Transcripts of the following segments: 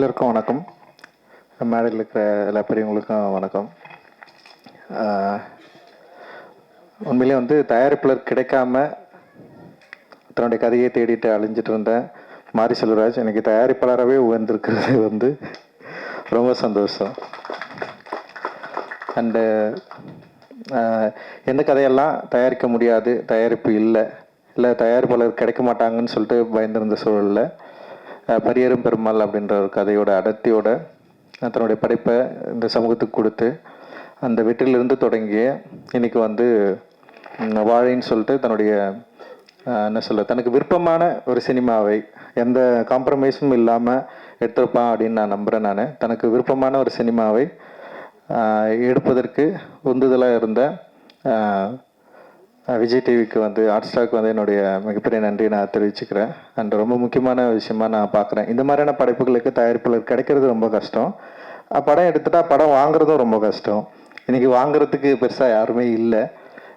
எல்லோருக்கும் வணக்கம். மேடையில் இருக்கிற எல்லா பெரியவங்களுக்கும் வணக்கம். உண்மையிலே வந்து தயாரிப்பாளர் கிடைக்காம தன்னுடைய கதையை தேடிட்டு அழிஞ்சிட்டு இருந்தேன் மாரி செல்வராஜ் எனக்கு தயாரிப்பாளராகவே உயர்ந்திருக்கிறது வந்து ரொம்ப சந்தோஷம். அண்டு எந்த கதையெல்லாம் தயாரிக்க முடியாது தயாரிப்பு இல்லை இல்லை தயாரிப்பாளர் கிடைக்க மாட்டாங்கன்னு சொல்லிட்டு பயந்துருந்த சூழலில் பரியரும் பெருமாள் அப்படின்ற ஒரு கதையோட அடர்த்தியோட தன்னுடைய படைப்பை இந்த சமூகத்துக்கு கொடுத்து அந்த வெற்றிலிருந்து தொடங்கிய இன்னைக்கு வந்து வாழைன்னு சொல்லிட்டு தன்னுடைய என்ன சொல்ல தனக்கு விருப்பமான ஒரு சினிமாவை எந்த காம்ப்ரமைஸும் இல்லாமல் எடுத்திருப்பான் அப்படின்னு நான் நம்புகிறேன் நான். தனக்கு விருப்பமான ஒரு சினிமாவை எடுப்பதற்கு உந்துதலாக இருந்த விஜய் டிவிக்கு வந்து ஹாட் ஸ்டாக் வந்து என்னுடைய மிகப்பெரிய நன்றி நான் தெரிவிச்சுக்கிறேன். அண்ட் ரொம்ப முக்கியமான விஷயமா நான் பார்க்குறேன். இந்த மாதிரியான படைப்புகளுக்கு தயாரிப்பாளர் கிடைக்கிறது ரொம்ப கஷ்டம். படம் எடுத்துட்டா படம் வாங்குறதும் ரொம்ப கஷ்டம். இன்னைக்கு வாங்குறதுக்கு பெருசாக யாருமே இல்லை.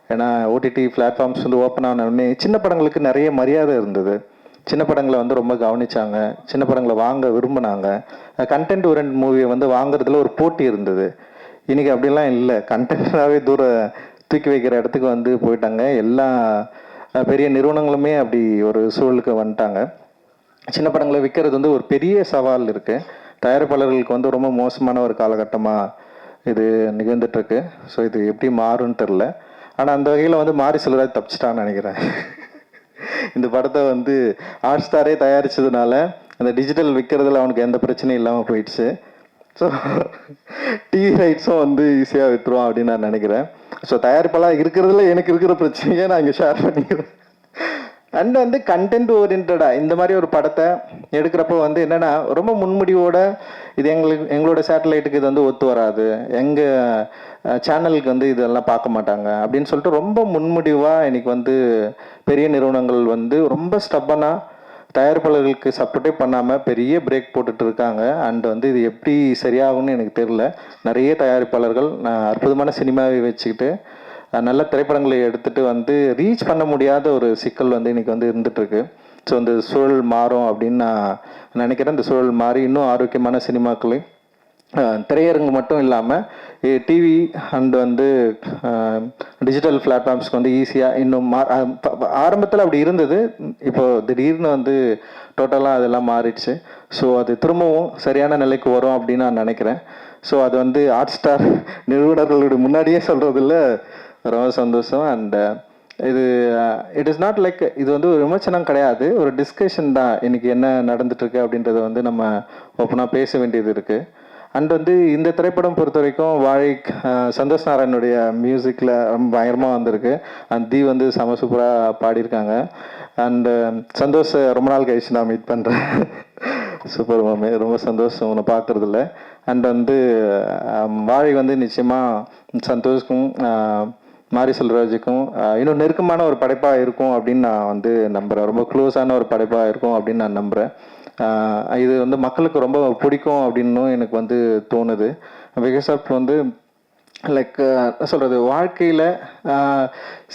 ஏன்னா ஓடிடி பிளாட்ஃபார்ம்ஸ் வந்து ஓப்பன் ஆன சின்ன படங்களுக்கு நிறைய மரியாதை இருந்தது. சின்ன படங்களை வந்து ரொம்ப கவனிச்சாங்க. சின்ன படங்களை வாங்க விரும்பினாங்க. கண்டென்ட் ஓரியன்ட் மூவியை வந்து வாங்குறதுல ஒரு போட்டி இருந்தது. இன்றைக்கி அப்படிலாம் இல்லை. கண்டென்ட்டாகவே தூர தூக்கி வைக்கிற இடத்துக்கு வந்து போயிட்டாங்க. எல்லா பெரிய நிறுவனங்களுமே அப்படி ஒரு சூழலுக்கு வந்துட்டாங்க. சின்ன படங்களை விற்கிறது வந்து ஒரு பெரிய சவால் இருக்குது தயாரிப்பாளர்களுக்கு வந்து ரொம்ப மோசமான ஒரு காலகட்டமாக இது நிகழ்ந்துட்டுருக்கு. ஸோ இது எப்படி மாறும்னு தெரில ஆனால் அந்த வகையில் வந்து மாறி செல்வராஜ் தப்பிச்சிட்டான்னு நினைக்கிறேன். இந்த படத்தை வந்து ஹாட் ஸ்டாரே தயாரித்ததுனால அந்த டிஜிட்டல் விற்கிறதுல அவனுக்கு எந்த பிரச்சனையும் இல்லாமல் போயிடுச்சு. ஸோ டிவி ரைட்ஸும் வந்து ஈஸியாக விற்றுருவான் அப்படின்னு நான் நினைக்கிறேன். ஸோ தயாரிப்பெல்லாம் இருக்கிறதுல எனக்கு இருக்கிற பிரச்சனையை நான் இங்கே ஷேர் பண்ணிக்கிறேன். அண்ட் வந்து கண்டென்ட் ஓரியன்டாக இந்த மாதிரி ஒரு படத்தை எடுக்கிறப்போ வந்து என்னென்னா ரொம்ப முன்முடிவோட இது எங்களுக்கு எங்களோட சேட்டலைட்டுக்கு இது வந்து ஒத்து வராது. எங்கள் சேனலுக்கு வந்து இதெல்லாம் பார்க்க மாட்டாங்க அப்படின்னு சொல்லிட்டு ரொம்ப முன்முடிவாக இன்றைக்கி வந்து பெரிய நிறுவனங்கள் வந்து ரொம்ப ஸ்டப்பனாக தயாரிப்பாளர்களுக்கு சப்போர்ட்டே பண்ணாமல் பெரிய பிரேக் போட்டுட்டு இருக்காங்க. அண்ட் வந்து இது எப்படி சரியாகும்னு எனக்கு தெரியல. நிறைய தயாரிப்பாளர்கள் நான் அற்புதமான சினிமாவை வச்சுக்கிட்டு நல்ல திரைப்படங்களை எடுத்துகிட்டு வந்து ரீச் பண்ண முடியாத ஒரு சிக்கல் வந்து இன்றைக்கி வந்து இருந்துகிட்ருக்கு ஸோ இந்த சூழல் மாறும் அப்படின்னு நான் நினைக்கிறேன். இந்த சூழல் மாறி இன்னும் ஆரோக்கியமான சினிமாக்களையும் திரையரங்கு மட்டும் இல்லாமல் டிவி அண்ட் வந்து டிஜிட்டல் பிளாட்ஃபார்ம்ஸ்க்கு வந்து ஈஸியாக இன்னும் மா ஆரம்பத்தில் அப்படி இருந்தது. இப்போது திடீர்னு வந்து டோட்டலாக அதெல்லாம் மாறிடுச்சு. ஸோ அது திரும்பவும் சரியான நிலைக்கு வரும் அப்படின்னு நான் நினைக்கிறேன். ஸோ அது வந்து ஹாட் ஸ்டார் நிறுவனர்களுடைய முன்னாடியே சொல்கிறதுல ரொம்ப சந்தோஷம். அண்ட் இது இட் இஸ் நாட் லைக் இது வந்து ஒரு விமர்சனம் கிடையாது. ஒரு டிஸ்கஷன் தான். இன்றைக்கி என்ன நடந்துட்டுருக்கு அப்படின்றத வந்து நம்ம ஓப்பனாக பேச வேண்டியது இருக்குது அண்ட் வந்து இந்த திரைப்படம் பொறுத்த வரைக்கும் வாழை சந்தோஷ் நாராயணுடைய மியூசிக்கில் ரொம்ப பயங்கரமாக வந்திருக்கு. அண்ட் தி வந்து செம சூப்பராக பாடியிருக்காங்க. அண்ட் சந்தோஷ் ரொம்ப நாள் கழிச்சு நான் மீட் பண்ணுறேன் சூப்பர் மாமே ரொம்ப சந்தோஷம் உன்னை பார்க்குறதுல அண்ட் வந்து வாழை வந்து நிச்சயமாக சந்தோஷ்க்கும் மாரிசல் மாரி செல்வராஜுக்கும் இன்னும் நெருக்கமான ஒரு படைப்பாக இருக்கும் அப்படின்னு நான் வந்து நம்புகிறேன் ரொம்ப க்ளோஸான ஒரு படைப்பாக இருக்கும் அப்படின்னு நான் நம்புகிறேன் இது வந்து மக்களுக்கு ரொம்ப பிடிக்கும் அப்படின்னும் எனக்கு வந்து தோணுது. பிகாஸ் ஆஃப் வந்து லைக் சொல்கிறது வாழ்க்கையில்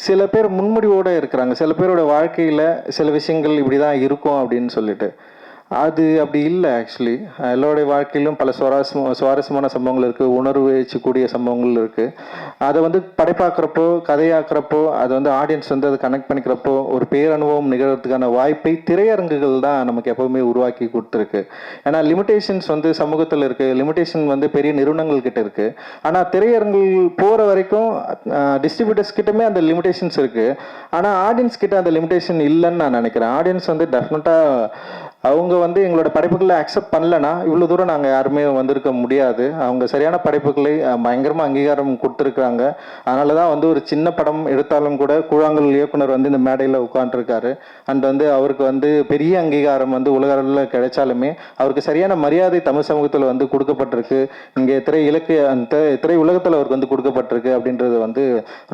சில பேர் முன்முடிவோடு இருக்கிறாங்க. சில பேரோட வாழ்க்கையில் சில விஷயங்கள் இப்படி தான் இருக்கும் அப்படின்னு சொல்லிட்டு. அது அப்படி இல்லை ஆக்சுவலி எல்லோருடைய வாழ்க்கையிலும் பல சுவாரஸ்யம சுவாரஸ்யமான சம்பவங்கள் இருக்குது உணர்வு கூடிய சம்பவங்கள் இருக்குது அதை வந்து படைப்பாக்குறப்போ கதையாக்குறப்போ அது வந்து ஆடியன்ஸ் வந்து அதை கனெக்ட் பண்ணிக்கிறப்போ ஒரு பேரனுபவம் நிகழ்கிறதுக்கான வாய்ப்பை திரையரங்குகள் தான் நமக்கு எப்போவுமே உருவாக்கி கொடுத்துருக்கு. ஏன்னா லிமிடேஷன்ஸ் வந்து சமூகத்தில் இருக்குது லிமிடேஷன் வந்து பெரிய நிறுவனங்கள் கிட்ட இருக்குது ஆனால் திரையரங்குகள் போகிற வரைக்கும் டிஸ்ட்ரிபியூட்டர்ஸ் கிட்டமே அந்த லிமிடேஷன்ஸ் இருக்குது ஆனால் ஆடியன்ஸ் கிட்ட அந்த லிமிடேஷன் இல்லைன்னு நான் நினைக்கிறேன். ஆடியன்ஸ் வந்து டெஃபினட்டாக அவங்க வந்து எங்களோட படைப்புகளை அக்செப்ட் பண்ணலன்னா இவ்வளோ தூரம் நாங்கள் யாருமே வந்திருக்க முடியாது. அவங்க சரியான படைப்புகளை பயங்கரமாக அங்கீகாரம் கொடுத்துருக்குறாங்க. அதனால தான் வந்து ஒரு சின்ன படம் எடுத்தாலும் கூட கூழாங்கல் இயக்குனர் வந்து இந்த மேடையில் உட்காந்துருக்காரு அண்ட் வந்து அவருக்கு வந்து பெரிய அங்கீகாரம் வந்து உலக அளவில் கிடைச்சாலுமே அவருக்கு சரியான மரியாதை தமிழ் சமூகத்தில் வந்து கொடுக்கப்பட்டிருக்கு. இங்கே திரை இலக்கிய அந்த திரை உலகத்தில் அவருக்கு வந்து கொடுக்கப்பட்டிருக்கு அப்படின்றது வந்து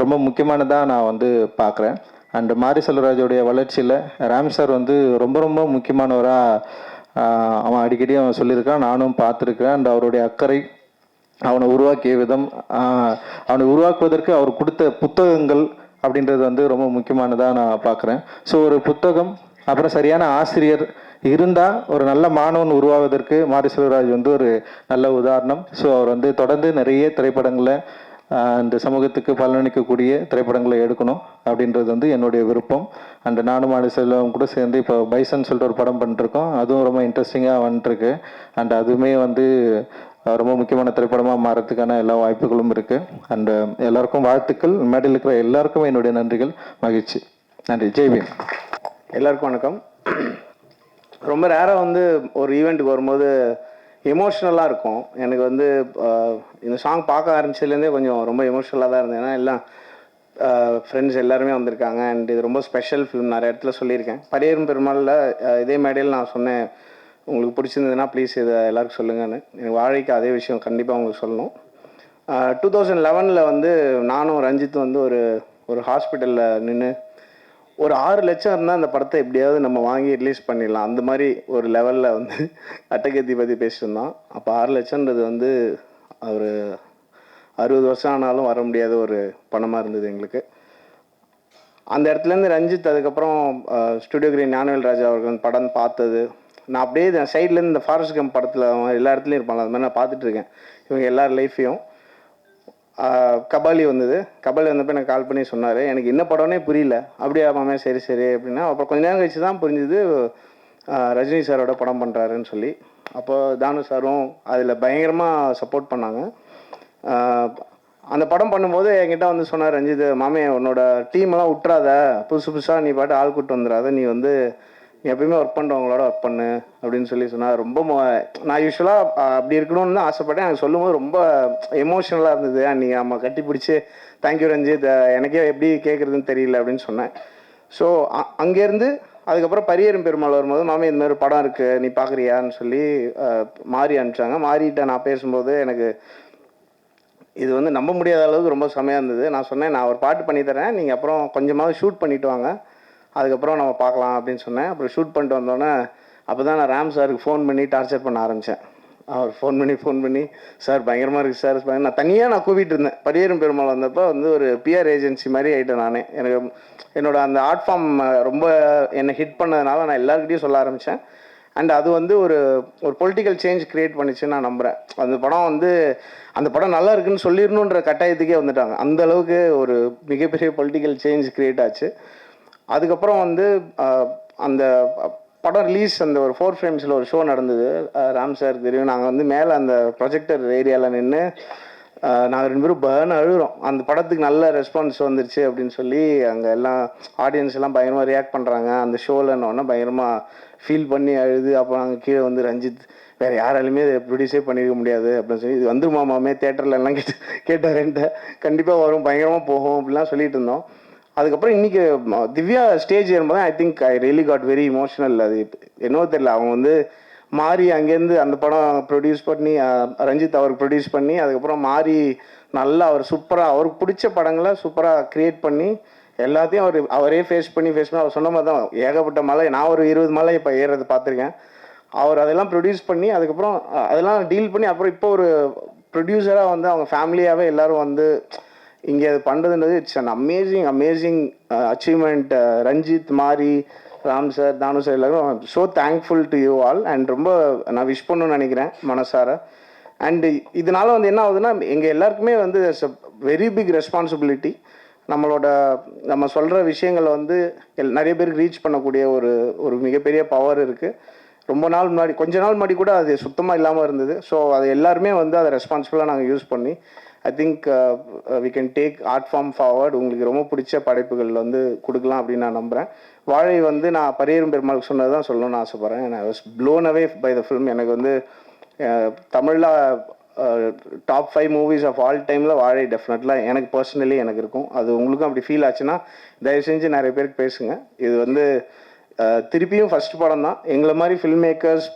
ரொம்ப முக்கியமானதாக நான் வந்து பார்க்குறேன் அண்ட் மாரி செல்வராஜோடைய வளர்ச்சியில் ராம் சார் வந்து ரொம்ப ரொம்ப முக்கியமானவராக அவன் அடிக்கடி அவன் சொல்லியிருக்கான் நானும் பார்த்துருக்கிறேன். அண்ட் அவருடைய அக்கறை அவனை உருவாக்கிய விதம் அவனை உருவாக்குவதற்கு அவர் கொடுத்த புத்தகங்கள் அப்படின்றது வந்து ரொம்ப முக்கியமானதாக நான் பார்க்குறேன். ஸோ ஒரு புத்தகம் அப்புறம் சரியான ஆசிரியர் இருந்தால் ஒரு நல்ல மாணவன் உருவாவதற்கு மாரி செல்வராஜ் வந்து ஒரு நல்ல உதாரணம். ஸோ அவர் வந்து தொடர்ந்து நிறைய திரைப்படங்களை இந்த சமூகத்துக்கு பலனளிக்கக்கூடிய திரைப்படங்களை எடுக்கணும் அப்படின்றது வந்து என்னுடைய விருப்பம். அண்ட் நானும் மாரி செல்வம் கூட சேர்ந்து இப்போ பைசன் சொல்லிட்டு ஒரு படம் பண்ணிட்டுருக்கோம். அதுவும் ரொம்ப இன்ட்ரெஸ்டிங்காக வந்துட்டுருக்கு. அண்ட் அதுவுமே வந்து ரொம்ப முக்கியமான திரைப்படமாக மாறத்துக்கான எல்லா வாய்ப்புகளும் இருக்குது அண்ட் எல்லாருக்கும் வாழ்த்துக்கள். மேடையில் இருக்கிற எல்லாருக்கும் என்னுடைய நன்றிகள். மகிழ்ச்சி. நன்றி. ஜெய்பீம் எல்லாருக்கும் வணக்கம். ரொம்ப ரேராக வந்து ஒரு ஈவெண்ட்டுக்கு வரும்போது எமோஷ்னலாக இருக்கும். எனக்கு வந்து இந்த சாங் பார்க்க ஆரம்பிச்சதுலேருந்தே கொஞ்சம் ரொம்ப எமோஷ்னலாக தான் இருந்தேன். ஏன்னா எல்லாம் ஃப்ரெண்ட்ஸ் எல்லாருமே வந்திருக்காங்க. அண்ட் இது ரொம்ப ஸ்பெஷல் ஃபிலிம் நிறைய இடத்துல சொல்லியிருக்கேன். பரியரும் பெருமாளில் இதே மேடையில் நான் சொன்னேன் உங்களுக்கு பிடிச்சிருந்ததுன்னா ப்ளீஸ் இதை எல்லாருக்கும் சொல்லுங்கன்னு. எனக்கு வாழைக்கு அதே விஷயம் கண்டிப்பாக உங்களுக்கு சொல்லணும். டூ தௌசண்ட் லெவனில் வந்து நானும் ரஞ்சித்தும் வந்து ஒரு ஒரு ஹாஸ்பிட்டலில் நின்று ஒரு ஆறு லட்சம் இருந்தால் அந்த படத்தை எப்படியாவது நம்ம வாங்கி ரிலீஸ் பண்ணிடலாம். அந்த மாதிரி ஒரு லெவலில் வந்து அட்டகத்தி பற்றி பேசியிருந்தோம். அப்போ ஆறு லட்சம்ன்றது வந்து ஒரு அறுபது வருஷம் ஆனாலும் வர முடியாத ஒரு பணமாக இருந்தது எங்களுக்கு. அந்த இடத்துலேருந்து ரஞ்சித் அதுக்கப்புறம் ஸ்டுடியோ கிரீன் ஞானவேல் ராஜா அவர்கள் படம் பார்த்தது. நான் அப்படியே சைட்லேருந்து இந்த ஃபாரஸ்ட் கம் படத்தில் எல்லா இடத்துலையும் இருப்பாங்க அது மாதிரி நான் பார்த்துட்ருக்கேன் இவங்க எல்லார் லைஃப்பையும் கபாலி வந்தது. கபாலி வந்தப்போ எனக்கு கால் பண்ணி சொன்னார். எனக்கு என்ன படம்னே புரியல. அப்படியா மாமே சரி சரி அப்படின்னா அப்புறம் கொஞ்ச நேரம் கழிச்சு தான் புரிஞ்சுது ரஜினி சாரோட படம் பண்ணுறாருன்னு சொல்லி. அப்போ தானு சாரும் அதில் பயங்கரமாக சப்போர்ட் பண்ணாங்க. அந்த படம் பண்ணும்போது என்கிட்ட வந்து சொன்னார் ரஞ்சித் மாமே உன்னோட டீமெல்லாம் விட்றாத புதுசு புதுசாக நீ பாட்டு ஆள் கூட்டு வந்துடாத. நீ வந்து நீ எப்பயுமே ஒர்க் பண்ணுறவங்களோட ஒர்க் பண்ணு அப்படின்னு சொல்லி சொன்னார் ரொம்ப மொ- நான் யூஸ்வலாக அப்படி இருக்கணும்னு தான் ஆசைப்பட்டேன். எனக்கு சொல்லும்போது ரொம்ப எமோஷனலாக இருந்தது. நீங்கள் நம்ம கட்டி பிடிச்சி தேங்க்யூ ரஞ்சித் எனக்கே எப்படி கேட்குறதுன்னு தெரியல அப்படின்னு சொன்னேன். ஸோ அங்கேருந்து அதுக்கப்புறம் பரியரும் பெருமாள் வரும்போது மாமி இந்த மாதிரி படம் இருக்குது நீ பார்க்குறியான்னு சொல்லி மாறி அனுப்பிச்சாங்க. மாறிட்ட நான் பேசும்போது எனக்கு இது வந்து நம்ப முடியாத அளவுக்கு ரொம்ப செமையாக இருந்தது. நான் சொன்னேன் நான் ஒரு பாட்டு பண்ணித்தரேன் நீங்கள் அப்புறம் கொஞ்சமாவது ஷூட் பண்ணிவிட்டு வாங்க. அதுக்கப்புறம் நம்ம பார்க்கலாம் அப்படின்னு சொன்னேன். அப்புறம் ஷூட் பண்ணிட்டு வந்தோடனே அப்போ தான் நான் ராம் சாருக்கு ஃபோன் பண்ணி டார்ச்சர் பண்ண ஆரம்பித்தேன் அவர் ஃபோன் பண்ணி ஃபோன் பண்ணி சார் பயங்கரமாக இருக்குது சார். பயங்கர-" நான் தனியாக நான் கூப்பிட்டு இருந்தேன். படியேறும் பெருமாள் வந்தப்போ வந்து ஒரு பிஆர் ஏஜென்சி மாதிரி ஆகிட்டேன் நானே. எனக்கு என்னோட அந்த ஆர்ட் ஃபார்ம் ரொம்ப என்னை ஹிட் பண்ணதுனால நான் எல்லாருக்கிட்டையும் சொல்ல ஆரம்பித்தேன் அண்ட் அது வந்து ஒரு ஒரு பொலிட்டிக்கல் சேஞ்ச் கிரியேட் பண்ணிச்சுன்னு நான் நம்புகிறேன் அந்த படம் வந்து அந்த படம் நல்லா இருக்குன்னு சொல்லிடணுன்ற கட்டாயத்துக்கே வந்துட்டாங்க. அந்த அளவுக்கு ஒரு மிகப்பெரிய பொலிட்டிக்கல் சேஞ்ச் கிரியேட் ஆச்சு. அதுக்கப்புறம் வந்து அந்த படம் ரிலீஸ் அந்த ஒரு ஃபோர் ஃப்ரேம்ஸில் ஒரு ஷோ நடந்தது. ராம் சார் தெரியும் நாங்கள் வந்து மேலே அந்த ப்ரொஜெக்டர் ஏரியாவில் நின்று நாங்கள் ரெண்டு பேரும் பேர்னு அழுகிறோம். அந்த படத்துக்கு நல்ல ரெஸ்பான்ஸ் வந்துருச்சு அப்படின்னு சொல்லி அங்கே எல்லாம் ஆடியன்ஸ் எல்லாம் பயங்கரமாக ரியாக்ட் பண்ணுறாங்க அந்த ஷோலன்னொன்னே பயங்கரமாக ஃபீல் பண்ணி அழுது அப்புறம் அங்கே கீழே வந்து ரஞ்சித் வேறு யாராலுமே இதை ப்ரொடியூஸே பண்ணியிருக்க முடியாது அப்படின்னு சொல்லி இது வந்துருமா மாமே தேட்டரில் எல்லாம் கேட்டு கேட்டார் கண்டிப்பாக வரும் பயங்கரமாக போகும் அப்படிலாம் சொல்லிட்டு இருந்தோம். அதுக்கப்புறம் இன்னைக்கு திவ்யா ஸ்டேஜ் ஏறும்போது I think I really got very emotional அது என்னவோ தெரியல. அவங்க வந்து மாறி அங்கேருந்து அந்த படம் ப்ரொடியூஸ் பண்ணி ரஞ்சித் அவருக்கு ப்ரொடியூஸ் பண்ணி அதுக்கப்புறம் மாறி நல்லா அவர் சூப்பராக அவருக்கு பிடிச்ச படங்களை சூப்பராக க்ரியேட் பண்ணி எல்லாத்தையும் அவர் அவரே ஃபேஸ் பண்ணி ஃபேஸ் பண்ணி அவர் சொன்ன மாதிரி தான். ஏகப்பட்ட மலை நான் ஒரு இருபது மலை இப்போ ஏறுறது பார்த்துருக்கேன். அவர் அதெல்லாம் ப்ரொடியூஸ் பண்ணி அதுக்கப்புறம் அதெல்லாம் டீல் பண்ணி அப்புறம் இப்போ ஒரு ப்ரொடியூசராக வந்து அவங்க ஃபேமிலியாகவே எல்லாரும் வந்து இங்கே அது பண்ணுறதுன்றது it's an amazing amazing achievement Ranjith Mari Ram sir Thanu sir எல்லாரும் so thankful to you all and ரொம்ப நான் விஷ் பண்ணணும்னு நினைக்கிறேன் மனசார. அண்டு இதனால வந்து என்ன ஆகுதுன்னா எங்கள் எல்லாருக்குமே வந்து வெரி பிக் ரெஸ்பான்சிபிலிட்டி நம்மளோட நம்ம சொல்கிற விஷயங்களை வந்து எல் நிறைய பேருக்கு ரீச் பண்ணக்கூடிய ஒரு ஒரு மிகப்பெரிய பவர் இருக்குது ரொம்ப நாள் முன்னாடி கொஞ்ச நாள் முன்னாடி கூட அது சுத்தமாக இல்லாமல் இருந்தது. ஸோ அது எல்லாருமே வந்து அதை ரெஸ்பான்சிபிளாக நாங்கள் யூஸ் பண்ணி I think we can take art form forward உங்களுக்கு ரொம்ப பிடிச்ச படைப்புகள் வந்து கொடுக்கலாம் அப்படின்னு நான் நம்புகிறேன் வாழை வந்து நான் பரியரும் பெருமாளுக்கு சொன்னது தான் சொல்லணும்னு ஆசைப்பட்றேன். நான் was blown away by the film எனக்கு வந்து தமிழில் top five movies of all டைமில் வாழை டெஃபினெட்லாக எனக்கு பர்சனலி எனக்கு இருக்கும். அது உங்களுக்கும் அப்படி ஃபீல் ஆச்சுன்னா தயவு செஞ்சு நிறைய பேருக்கு பேசுங்க. இது வந்து uh, திருப்பியும் ஃபஸ்ட் படம் தான். எங்களை மாதிரி ஃபில்ம் மேக்கர்ஸ்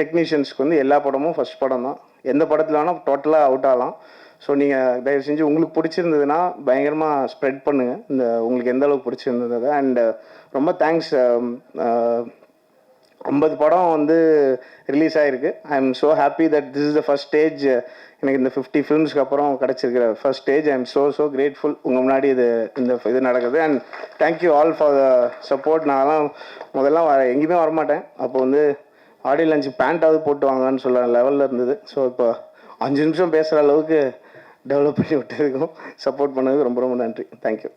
டெக்னீஷியன்ஸ்க்கு வந்து எல்லா படமும் ஃபர்ஸ்ட் படம் தான். எந்த படத்தில் வேணால் டோட்டலாக அவுட் ஆகலாம். ஸோ நீங்கள் தயவு செஞ்சு உங்களுக்கு பிடிச்சிருந்ததுன்னா பயங்கரமாக ஸ்ப்ரெட் பண்ணுங்கள் இந்த உங்களுக்கு எந்த அளவுக்கு பிடிச்சிருந்தது அண்ட் uh, ரொம்ப தேங்க்ஸ் um, uh, ஐம்பது படம் வந்து ரிலீஸ் ஆகிருக்கு I am so happy that this is the first stage எனக்கு இந்த ஃபிஃப்டி ஃபிலிம்ஸ்க்கு அப்புறம் கிடச்சிருக்கிற first stage I am so so grateful உங்கள் முன்னாடி இது இந்த இது நடக்குது. And thank you all for the support நான்லாம் முதல்லாம் வர எங்கேயுமே வரமாட்டேன். அப்போ வந்து ஆடியோ லஞ்ச் பேண்ட்டாவது போட்டு வாங்கன்னு சொல்ல லெவலில் இருந்தது. ஸோ இப்போ அஞ்சு நிமிஷம் பேசுகிற அளவுக்கு டெவலப் பண்ணி விட்டதுக்கும் சப்போர்ட் பண்ணதுக்கு ரொம்ப ரொம்ப நன்றி. தேங்க்யூ